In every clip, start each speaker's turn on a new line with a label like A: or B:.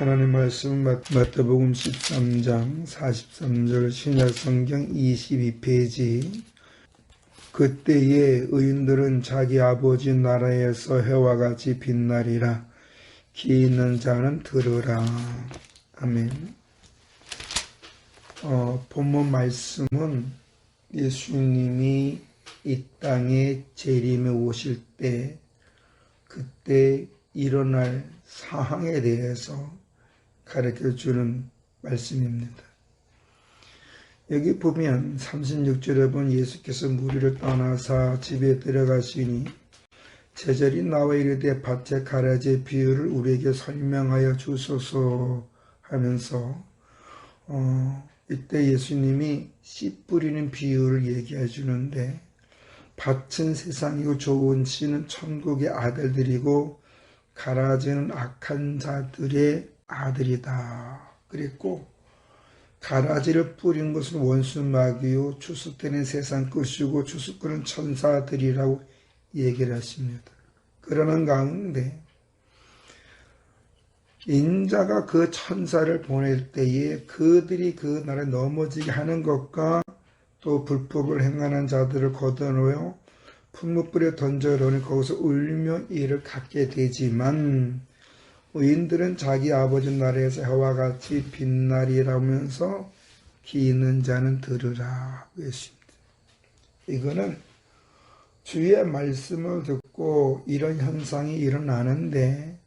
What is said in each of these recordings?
A: 하나님 말씀 마태복음 13장 43절 신약성경 22페이지. 그때에 의인들은 자기 아버지 나라에서 해와 같이 빛나리라. 기 있는 자는 들으라. 아멘. 어, 본문 말씀은 예수님이 이 땅에 재림에 오실 때 그때 일어날 사항에 대해서 가르쳐 주는 말씀입니다. 여기 보면 36절에 본 예수께서 무리를 떠나사 집에 들어가시니 제자리 나와 이르되 밭에 가라지 비유를 우리에게 설명하여 주소서 하면서 어, 이때 예수님이 씨 뿌리는 비유를 얘기해 주는데 밭은 세상이고 좋은 씨는 천국의 아들들이고 가라지는 악한 자들의 아들이다. 그랬고 가라지를 뿌린 것은 원수 마귀요 추수때는 세상 끝이고 추수꾼은 천사들이라고 얘기를 하십니다. 그러는 가운데 인자가 그 천사를 보낼 때에 그들이 그 나라에 넘어지게 하는 것과 또 불법을 행하는 자들을 걷어놓여 풀무불에 던져놓으니 거기서 울며 이를 갖게 되지만 의인들은 자기 아버지 나라에서 해와 같이 빛나리라면서 기 있는 자는 들으라 그랬습니다. 이거는 주의 말씀을 듣고 이런 현상이 일어나는데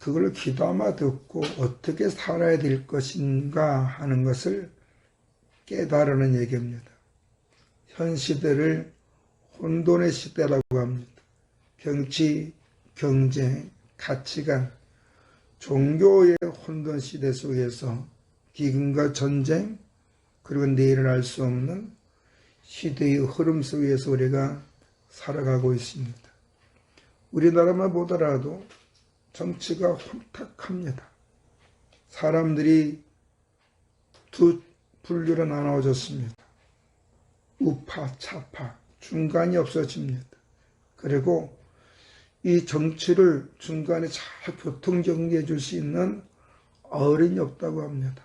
A: 그걸 기도하며 듣고 어떻게 살아야 될 것인가 하는 것을 깨달으는 얘기입니다. 현 시대를 혼돈의 시대라고 합니다. 정치, 경제, 가치관, 종교의 혼돈 시대 속에서 기근과 전쟁, 그리고 내일을 알 수 없는 시대의 흐름 속에서 우리가 살아가고 있습니다. 우리나라만 보더라도 정치가 혼탁합니다. 사람들이 두 분류로 나눠졌습니다. 우파, 차파, 중간이 없어집니다. 그리고 이 정치를 중간에 잘 교통 정리해 줄 수 있는 어른이 없다고 합니다.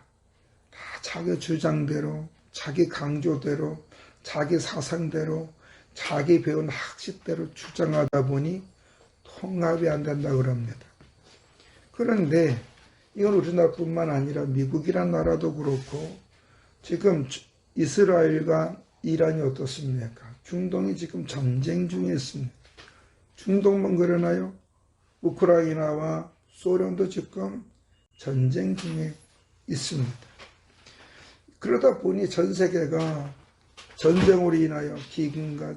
A: 다 자기 주장대로, 자기 강조대로, 자기 사상대로, 자기 배운 학식대로 주장하다 보니 통합이 안 된다고 합니다. 그런데 이건 우리나라뿐만 아니라 미국이란 나라도 그렇고 지금 이스라엘과 이란이 어떻습니까? 중동이 지금 전쟁 중에 있습니다. 중동만 그러나요? 우크라이나와 소련도 지금 전쟁 중에 있습니다. 그러다 보니 전 세계가 전쟁으로 인하여 기근과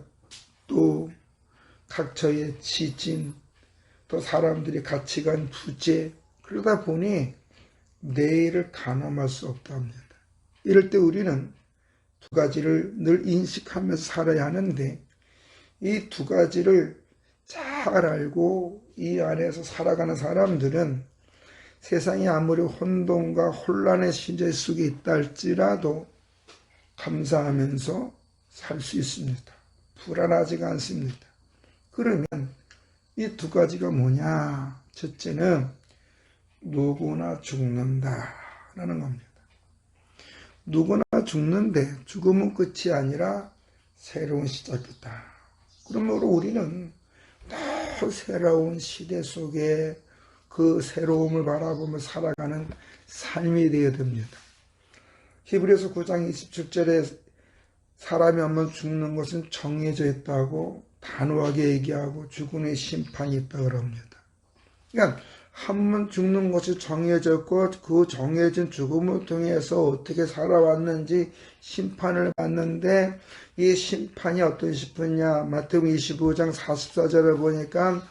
A: 또 각처의 지진, 또 사람들이 가치관 부재, 그러다 보니 내일을 가늠할 수 없답니다. 이럴 때 우리는 두 가지를 늘 인식하면서 살아야 하는데 이 두 가지를 잘 알고 이 안에서 살아가는 사람들은 세상이 아무리 혼돈과 혼란의 시대 속에 있다 할지라도 감사하면서 살 수 있습니다. 불안하지가 않습니다. 그러면 이 두 가지가 뭐냐? 첫째는 누구나 죽는다라는 겁니다. 누구나 죽는데 죽음은 끝이 아니라 새로운 시작이다. 그러므로 우리는 더 새로운 시대 속에 그 새로움을 바라보며 살아가는 삶이 되어야 됩니다. 히브리서 9장 27절에 사람이 한번 죽는 것은 정해져 있다고 단호하게 얘기하고 죽음의 심판이 있다고 합니다. 그러니까 한 번 죽는 것이 정해졌고 그 정해진 죽음을 통해서 어떻게 살아왔는지 심판을 받는데 이 심판이 어떤 싶으냐? 마태복음 25장 44절을 보니까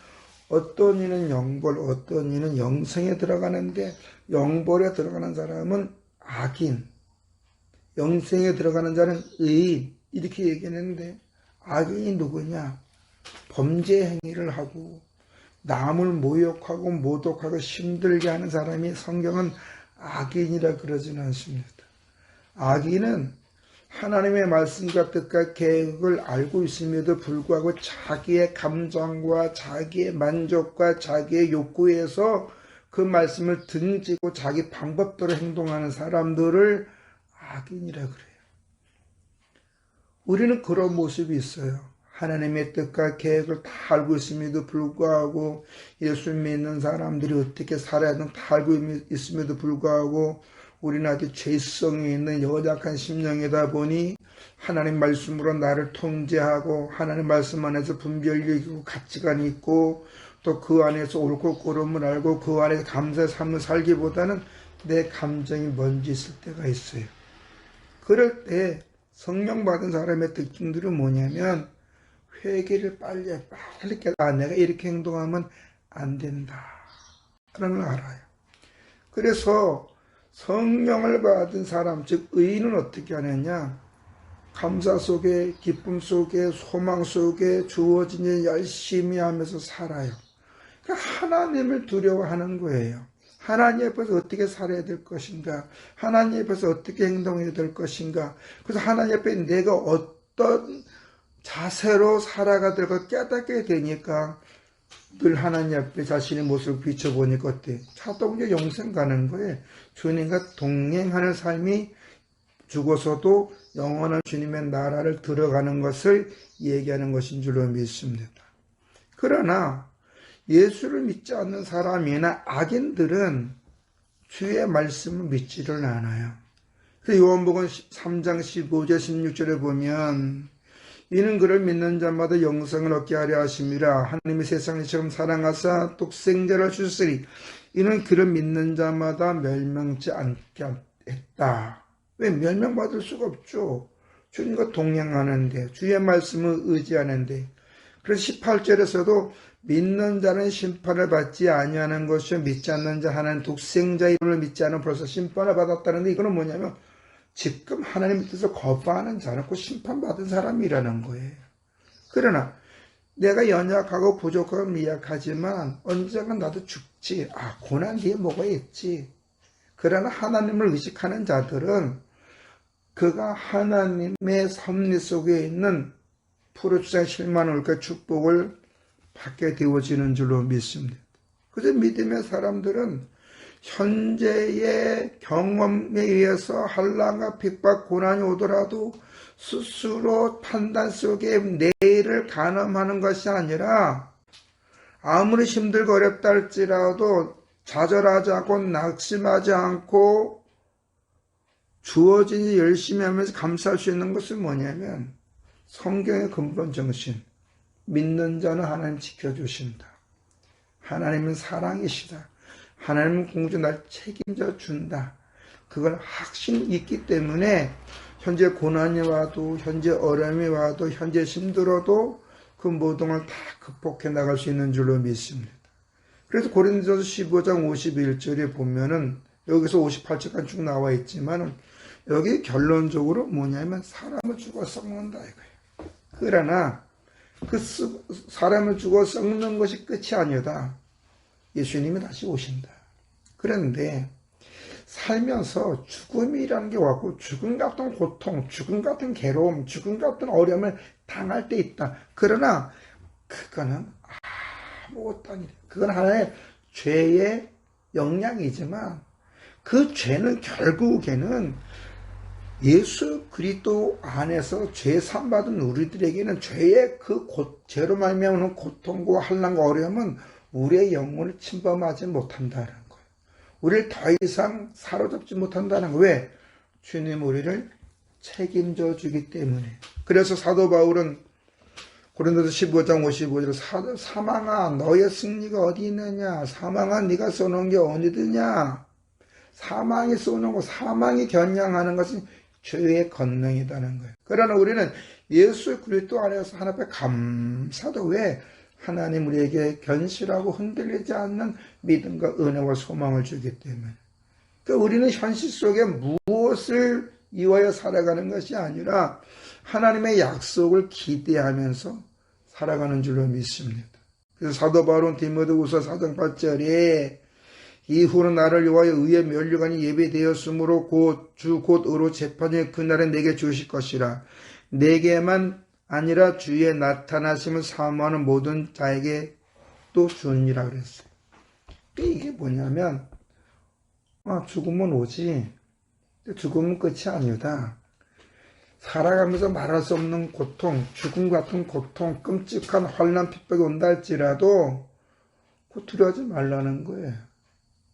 A: 어떤 이는 영벌 어떤 이는 영생에 들어가는데 영벌에 들어가는 사람은 악인 영생에 들어가는 자는 의인 이렇게 얘기했는데 악인이 누구냐? 범죄 행위를 하고 남을 모욕하고 모독하고 힘들게 하는 사람이 성경은 악인이라 그러지는 않습니다. 악인은 하나님의 말씀과 뜻과 계획을 알고 있음에도 불구하고 자기의 감정과 자기의 만족과 자기의 욕구에서 그 말씀을 등지고 자기 방법대로 행동하는 사람들을 악인이라 그래요. 우리는 그런 모습이 있어요. 하나님의 뜻과 계획을 다 알고 있음에도 불구하고 예수 믿는 사람들이 어떻게 살아야 하는 다 알고 있음에도 불구하고 우리는 아주 죄성이 있는 연약한 심령이다 보니 하나님 말씀으로 나를 통제하고 하나님 말씀 안에서 분별력이 있고 가치관이 있고 또 그 안에서 옳고 그름을 알고 그 안에서 감사의 삶을 살기보다는 내 감정이 먼저 있을 때가 있어요. 그럴 때 성령 받은 사람의 특징들은 뭐냐면 회개를 빨리 빨리 깨달아 아, 내가 이렇게 행동하면 안 된다 라는 걸 알아요. 그래서 성령을 받은 사람 즉 의인은 어떻게 하느냐 감사 속에 기쁨 속에 소망 속에 주어진 일 열심히 하면서 살아요. 그러니까 하나님을 두려워하는 거예요. 하나님 앞에서 어떻게 살아야 될 것인가? 하나님 앞에서 어떻게 행동해야 될 것인가? 그래서 하나님 앞에 내가 어떤 자세로 살아가 될까 깨닫게 되니까 늘 하나님 앞에 자신의 모습을 비춰보니까 어때? 자동으로 영생 가는 거예요. 주님과 동행하는 삶이 죽어서도 영원한 주님의 나라를 들어가는 것을 얘기하는 것인 줄로 믿습니다. 그러나 예수를 믿지 않는 사람이나 악인들은 주의 말씀을 믿지를 않아요. 그래서 요한복음 3장 15절 16절에 보면 이는 그를 믿는 자마다 영생을 얻게 하려 하심이라 하나님이 세상을 처럼 사랑하사 독생자를 주시리 이는 그를 믿는 자마다 멸망치 않게 했다. 왜 멸망받을 수가 없죠. 주님과 동행하는데 주의 말씀을 의지하는데 그래서 18절에서도 믿는 자는 심판을 받지 아니하는 것이요 믿지 않는 자 하나님 독생자 이름을 믿지 않으면 벌써 심판을 받았다는데 이거는 뭐냐면 지금 하나님 밑에서 거부하는 곧 심판받은 사람이라는 거예요. 그러나 내가 연약하고 부족하고 미약하지만 언젠가 나도 죽지. 아 고난 뒤에 뭐가 있지. 그러나 하나님을 의식하는 자들은 그가 하나님의 섭리 속에 있는 푸르주장 실만을 그 축복을 받게 되어지는 줄로 믿습니다. 그래서 믿음의 사람들은 현재의 경험에 의해서 한란과 핍박 고난이 오더라도 스스로 판단 속에 내일을 가늠하는 것이 아니라 아무리 힘들고 어렵다 할지라도 좌절하지 않고 낙심하지 않고 주어진 일 열심히 하면서 감사할 수 있는 것은 뭐냐면 성경의 근본 정신 믿는 자는 하나님 지켜주신다. 하나님은 사랑이시다. 하나님은 공주 날 책임져 준다. 그걸 확신이 있기 때문에 현재 고난이 와도 현재 어려움이 와도 현재 힘들어도 그 모든 걸 다 극복해 나갈 수 있는 줄로 믿습니다. 그래서 고린도서 15장 51절에 보면은 여기서 58절까지 쭉 나와 있지만 여기 결론적으로 뭐냐면 사람을 죽어 썩는다 이거예요. 그러나 그 사람을 죽어 썩는 것이 끝이 아니다. 예수님이 다시 오신다. 그런데 살면서 죽음이라는 게 왔고 죽음 같은 고통, 죽음 같은 괴로움, 죽음 같은 어려움을 당할 때 있다. 그러나 그거는 아무것도 아니래. 그건 하나의 죄의 영향이지만 그 죄는 결국에는 예수 그리스도 안에서 죄 삼받은 우리들에게는 죄의 그 고, 죄로 말미암은 고통과 한란과 어려움은 우리의 영혼을 침범하지 못한다는. 우리를 더 이상 사로잡지 못한다는 거예요. 왜? 주님 우리를 책임져 주기 때문에. 그래서 사도 바울은 고린도서 15장 55절 사망아 너의 승리가 어디 있느냐 사망아 네가 쏘는 게 어디드냐 사망이 쏘는 거 사망이 겨냥하는 것은 죄의 권능이다는 거예요. 그러나 우리는 예수 그리스도 안에서 하나 앞에 감사도 왜 하나님 우리에게 견실하고 흔들리지 않는 믿음과 은혜와 소망을 주기 때문에 그러니까 우리는 현실 속에 무엇을 이와여 살아가는 것이 아니라 하나님의 약속을 기대하면서 살아가는 줄로 믿습니다. 그래서 사도 바울은 디모데후서 4장 8절에 이후로 나를 위하여 의의 멸류관이 예배되었으므로 곧주곧 의로 재판의 그날에 내게 주실 것이라 내게만 아니라 주의 나타나심을 사모하는 모든 자에게 또 주니라 그랬어요. 이게 뭐냐면 아, 죽으면 오지. 죽으면 끝이 아니다. 살아가면서 말할 수 없는 고통, 죽음 같은 고통, 끔찍한 환란 핍박이 온다 할지라도 그 두려워하지 말라는 거예요.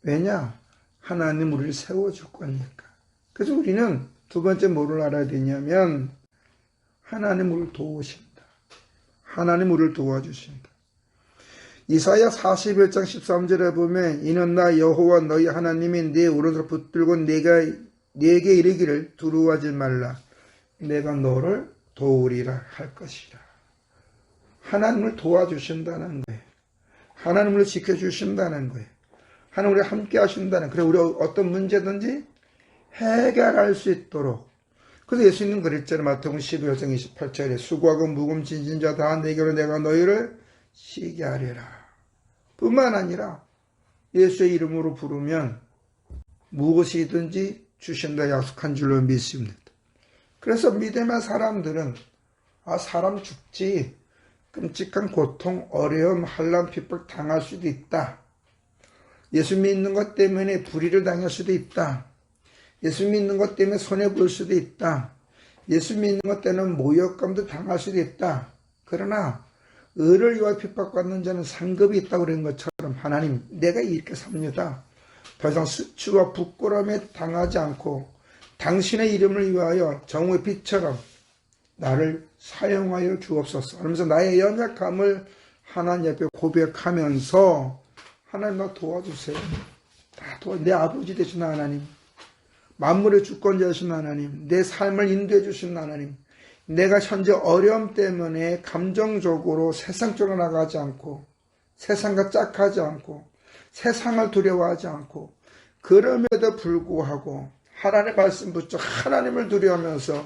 A: 왜냐? 하나님 우리를 세워줄 거니까. 그래서 우리는 두 번째 뭐를 알아야 되냐면 하나님 우리를 도우신다. 하나님 우리를 도와주신다. 이사야 41장 13절에 보면 이는 나 여호와 너희 하나님이 네 오른손을 붙들고 내가 네게 이르기를 두려워하지 말라. 내가 너를 도우리라 할 것이라. 하나님을 도와주신다는 거예요. 하나님을 지켜주신다는 거예요. 하나님 우리 함께 하신다는 그래 우리 어떤 문제든지 해결할 수 있도록 그래서 예수님 그랬잖아요. 마태복음 12장 28절에 수고하고 무거운 진진 자 다 내게로 내가 너희를 쉬게 하리라. 뿐만 아니라 예수의 이름으로 부르면 무엇이든지 주신다 약속한 줄로 믿습니다. 그래서 믿음의 사람들은 아 사람 죽지 끔찍한 고통, 어려움, 한란, 핍박 당할 수도 있다. 예수 믿는 것 때문에 불의를 당할 수도 있다. 예수 믿는 것 때문에 손해볼 수도 있다. 예수 믿는 것 때문에 모욕감도 당할 수도 있다. 그러나 의를 위하여 핍박받는 자는 상급이 있다고 그런 것처럼 하나님 내가 이렇게 삽니다. 더 이상 수치와 부끄러움에 당하지 않고 당신의 이름을 위하여 정오의 빛처럼 나를 사용하여 주옵소서. 그러면서 나의 연약함을 하나님 옆에 고백하면서 하나님 나 도와주세요. 다 도와 내 아버지 되신 하나님, 만물의 주권자 되신 하나님, 내 삶을 인도해 주신 하나님, 내가 현재 어려움 때문에 감정적으로 세상적으로 나가지 않고 세상과 짝하지 않고 세상을 두려워하지 않고 그럼에도 불구하고 하나님의 말씀 붙여 하나님을 두려워하면서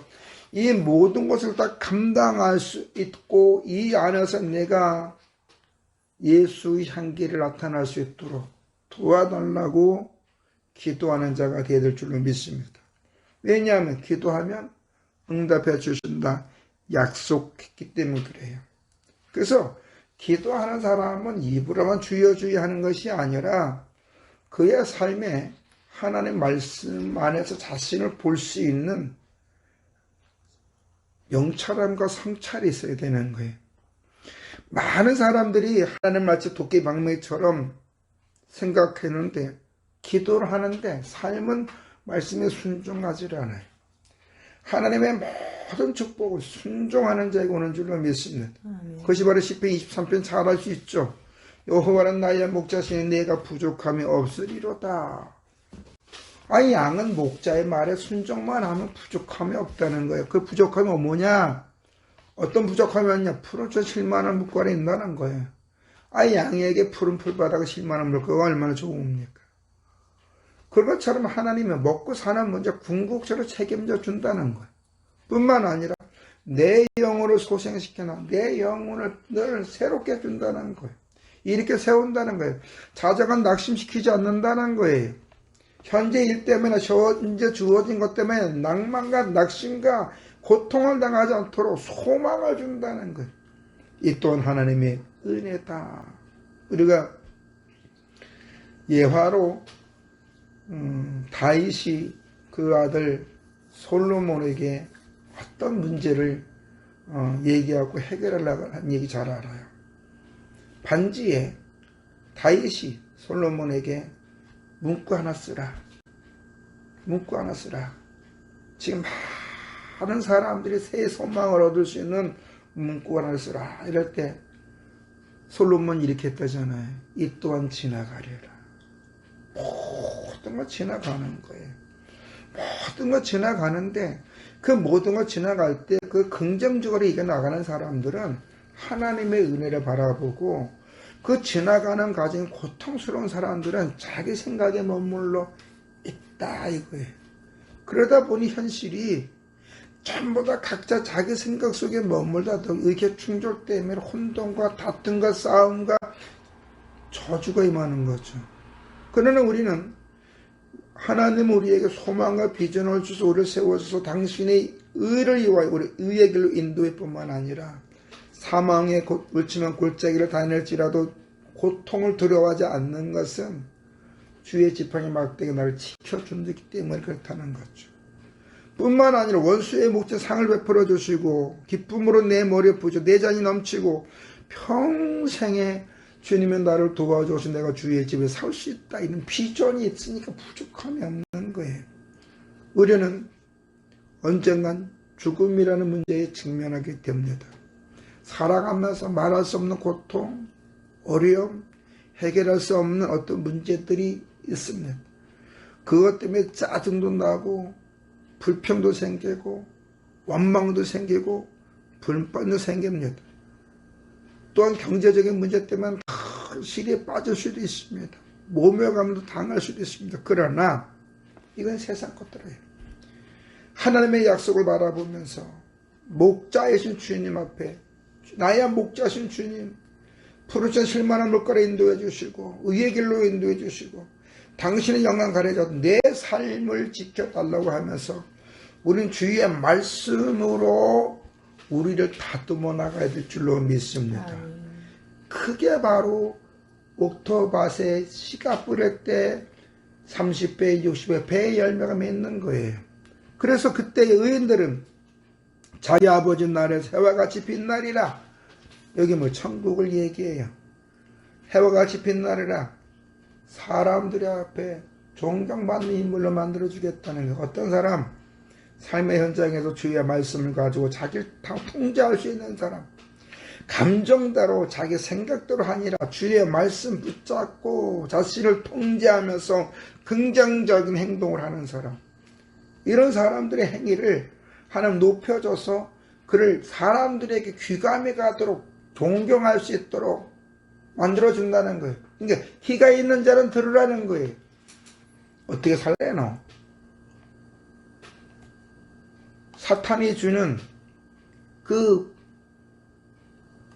A: 이 모든 것을 다 감당할 수 있고 이 안에서 내가 예수의 향기를 나타날 수 있도록 도와달라고 기도하는 자가 되어야 될 줄로 믿습니다. 왜냐하면 기도하면 응답해 주신다 약속했기 때문에 그래요. 그래서 기도하는 사람은 입으로만 주여 주여 하는 것이 아니라 그의 삶에 하나님 말씀 안에서 자신을 볼 수 있는 영찰함과 성찰이 있어야 되는 거예요. 많은 사람들이 하나님 마치 도끼 방망이처럼 생각했는데 기도를 하는데 삶은 말씀에 순종하지 않아요. 하나님의 모든 축복을 순종하는 자에게 오는 줄로 믿습니다. 아멘. 그것이 바로 10편 23편 잘 알 수 있죠. 여호와는 나의 목자시니 내가 부족함이 없으리로다. 아니 양은 목자의 말에 순종만 하면 부족함이 없다는 거예요. 그 부족함이 뭐냐? 어떤 부족함이 있냐? 푸른초 실만한 물가에 있다는 거예요. 아니 양에게 푸른 풀바다가 실만한 물가가 얼마나 좋습니까? 그런 것처럼 하나님은 먹고 사는 문제 궁극적으로 책임져 준다는 거예요. 뿐만 아니라 내 영혼을 소생시켜놔 내 영혼을 늘 새롭게 준다는 거예요. 이렇게 세운다는 거예요. 자작은 낙심시키지 않는다는 거예요. 현재 일 때문에 현재 주어진 것 때문에 낭만과 낙심과 고통을 당하지 않도록 소망을 준다는 것. 이 또한 하나님의 은혜다. 우리가 예화로 음, 다윗이 그 아들 솔로몬에게 어떤 문제를 어, 얘기하고 해결하려고 한 얘기 잘 알아요. 반지에 다윗이 솔로몬에게 문구 하나 쓰라. 문구 하나 쓰라. 지금 많은 사람들이 새 소망을 얻을 수 있는 문구 하나 쓰라. 이럴 때 솔로몬 이렇게 했다잖아요. 이 또한 지나가려라. 모든 거 지나가는 거예요. 모든 거 지나가는데 그 모든 거 지나갈 때 그 긍정적으로 이겨나가는 사람들은 하나님의 은혜를 바라보고 그 지나가는 과정이 고통스러운 사람들은 자기 생각에 머물러 있다 이거예요. 그러다 보니 현실이 전부 다 각자 자기 생각 속에 머물다 의견 충돌 때문에 혼돈과 다툼과 싸움과 저주가 임하는 거죠. 그러나 우리는 하나님 우리에게 소망과 비전을 주소 우리를 세워주소 당신의 의를 이와여 우리 의의 길로 인도할 뿐만 아니라 사망의 울침한 골짜기를 다닐지라도 고통을 두려워하지 않는 것은 주의 지팡이 막대기 나를 지켜준기 때문에 그렇다는 거죠. 뿐만 아니라 원수의 목재 상을 베풀어 주시고 기쁨으로 내 머리에 부죠 내 잔이 넘치고 평생에 주님은 나를 도와줘서 내가 주의 집에 살 수 있다 이런 비전이 있으니까 부족함이 없는 거예요. 우리는 언젠간 죽음이라는 문제에 직면하게 됩니다. 살아가면서 말할 수 없는 고통, 어려움, 해결할 수 없는 어떤 문제들이 있습니다. 그것 때문에 짜증도 나고 불평도 생기고 원망도 생기고 불만도 생깁니다. 또한 경제적인 문제 때문에 큰 시리에 빠질 수도 있습니다. 모멸감도 당할 수도 있습니다. 그러나 이건 세상 것들이에요. 하나님의 약속을 바라보면서 목자이신 주님 앞에 나야 목자신 주님 푸르신 실만한 물가로 인도해 주시고 의의 길로 인도해 주시고 당신의 영광 가려져 내 삶을 지켜달라고 하면서 우리는 주의 말씀으로 우리를 다듬어 나가야 될 줄로 믿습니다. 그게 바로 옥토밭에 씨가 뿌릴 때 30배, 60배, 배의 열매가 맺는 거예요. 그래서 그때 의인들은 자기 아버지 날에 새와 같이 빛나리라. 여기 뭐 천국을 얘기해요. 해와 같이 빛나리라. 사람들의 앞에 존경받는 인물로 만들어주겠다는 거. 어떤 사람? 삶의 현장에서 주의 말씀을 가지고 자기를 다 통제할 수 있는 사람. 감정대로 자기 생각대로 아니라 주의 말씀 붙잡고 자신을 통제하면서 긍정적인 행동을 하는 사람. 이런 사람들의 행위를 하나님 높여줘서 그를 사람들에게 귀감이 가도록 존경할 수 있도록 만들어준다는 거예요. 그러니까 희가 있는 자는 들으라는 거예요. 어떻게 살래노? 사탄이 주는 그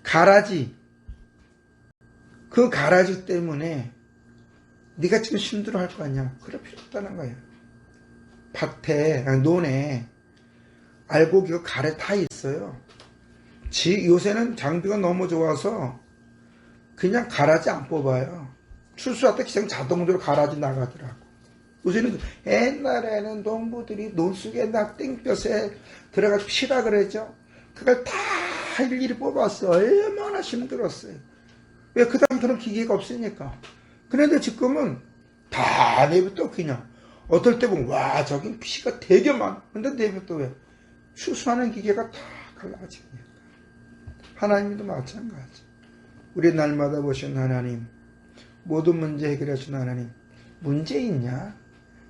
A: 가라지 그 가라지 때문에 네가 지금 힘들어 할 거 아니야. 그럴 필요 없다는 거예요. 밭에 논에 알고 그 가래 다 있어요. 지 요새는 장비가 너무 좋아서 그냥 가라지 안 뽑아요. 출수할 때 그냥 자동으로 가라지 나가더라고. 요새는 옛날에는 농부들이 논속에 나 땡볕에 들어가 피라 그랬죠. 그걸 다 일일이 뽑았어. 얼마나 힘들었어요. 왜그 당시는 기계가 없으니까. 그런데 지금은 다 내부터 그냥 어떨 때 보면 와 저긴 피가 되게 많아. 근데 내부터 왜 추수하는 기계가 다 갈라지니까. 하나님도 마찬가지. 우리 날마다 보신 하나님, 모든 문제 해결하신 하나님, 문제 있냐?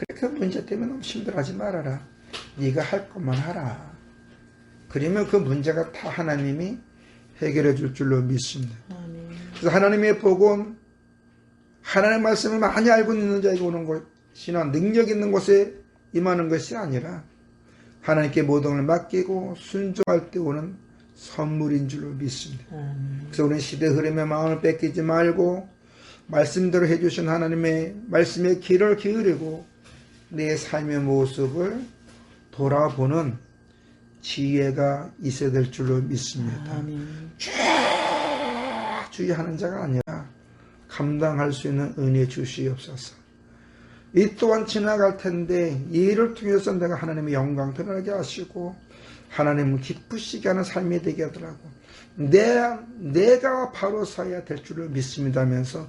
A: 그래 그 문제 때문에 너무 힘들어하지 말아라. 네가 할 것만 하라. 그러면 그 문제가 다 하나님이 해결해 줄 줄로 믿습니다. 그래서 하나님의 복은 하나님의 말씀을 많이 알고 있는 자에게 오는 것이나 능력 있는 곳에 임하는 것이 아니라 하나님께 모든 걸 맡기고 순종할 때 오는 선물인 줄로 믿습니다. 그래서 우리는 시대 흐름에 마음을 뺏기지 말고 말씀대로 해주신 하나님의 말씀의 길을 기울이고 내 삶의 모습을 돌아보는 지혜가 있어야 될 줄로 믿습니다. 쫙 주의하는 자가 아니라 감당할 수 있는 은혜 주시옵소서. 이 또한 지나갈 텐데 이를 통해서 내가 하나님의 영광 드러나게 하시고 하나님을 기쁘시게 하는 삶이 되게 하더라고. 내, 내가 바로 서야 될 줄을 믿습니다면서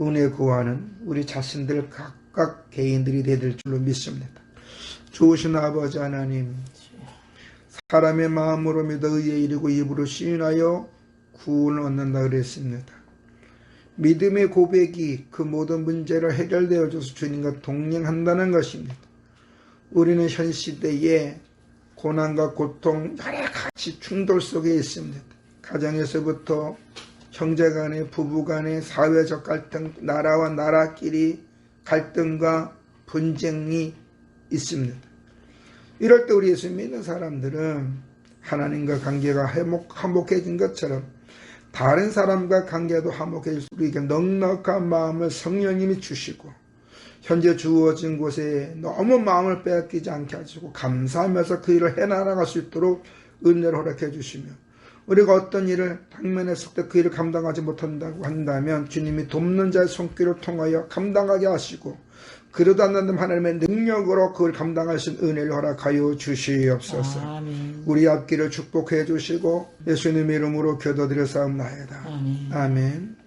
A: 은혜 구하는 우리 자신들 각 각 개인들이 되야 될 줄로 믿습니다. 좋으신 아버지 하나님, 사람의 마음으로 믿어 의에 이르고 입으로 시인하여 구원을 얻는다 그랬습니다. 믿음의 고백이 그 모든 문제를 해결되어 줘서 주님과 동행한다는 것입니다. 우리는 현 시대에 고난과 고통 여러 가지 충돌 속에 있습니다. 가정에서부터 형제 간의 부부 간의 사회적 갈등, 나라와 나라끼리 갈등과 분쟁이 있습니다. 이럴 때 우리 예수 믿는 사람들은 하나님과 관계가 회복, 화목해진 것처럼 다른 사람과 관계도 화목해질 수 있게 넉넉한 마음을 성령님이 주시고 현재 주어진 곳에 너무 마음을 빼앗기지 않게 하시고 감사하면서 그 일을 해나가갈 수 있도록 은혜를 허락해 주시며 우리가 어떤 일을 당면했을 때 그 일을 감당하지 못한다고 한다면 주님이 돕는 자의 손길을 통하여 감당하게 하시고 그러다 않는다면 하나님의 능력으로 그걸 있는 은혜를 허락하여 주시옵소서.
B: 아멘.
A: 우리 앞길을 축복해 주시고 예수님의 이름으로 교도드려 싸움나이다.
B: 아멘.
A: 아멘.